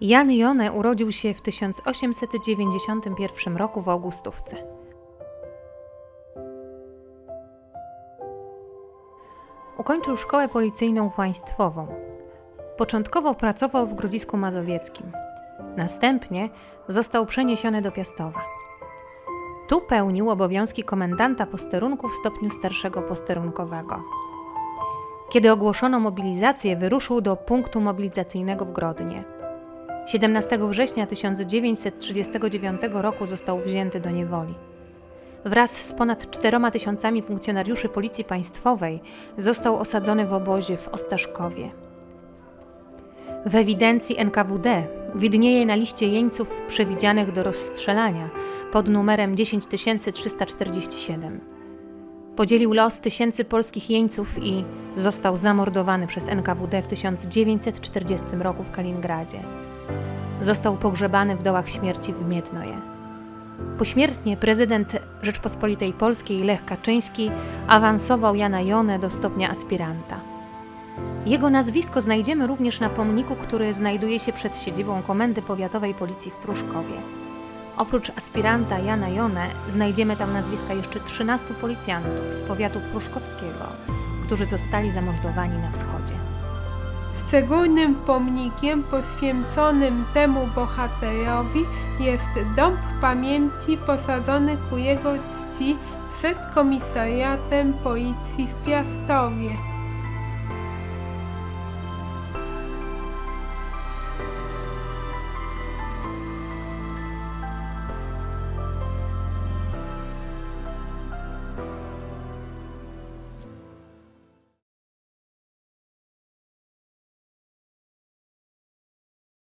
Jan Jone urodził się w 1891 roku w Augustówce. Ukończył szkołę policyjną państwową. Początkowo pracował w Grodzisku Mazowieckim. Następnie został przeniesiony do Piastowa. Tu pełnił obowiązki komendanta posterunku w stopniu starszego posterunkowego. Kiedy ogłoszono mobilizację, wyruszył do punktu mobilizacyjnego w Grodnie. 17 września 1939 roku został wzięty do niewoli. Wraz z ponad czteroma tysiącami funkcjonariuszy Policji Państwowej został osadzony w obozie w Ostaszkowie. W ewidencji NKWD widnieje na liście jeńców przewidzianych do rozstrzelania pod numerem 10347. Podzielił los tysięcy polskich jeńców i został zamordowany przez NKWD w 1940 roku w Kaliningradzie. Został pogrzebany w dołach śmierci w Miednoje. Pośmiertnie prezydent Rzeczpospolitej Polskiej Lech Kaczyński awansował Jana Jonę do stopnia aspiranta. Jego nazwisko znajdziemy również na pomniku, który znajduje się przed siedzibą Komendy Powiatowej Policji w Pruszkowie. Oprócz aspiranta Jana Jonę znajdziemy tam nazwiska jeszcze 13 policjantów z powiatu pruszkowskiego, którzy zostali zamordowani na wschodzie. Szczególnym pomnikiem poświęconym temu bohaterowi jest dąb pamięci posadzony ku jego czci przed komisariatem policji w Piastowie.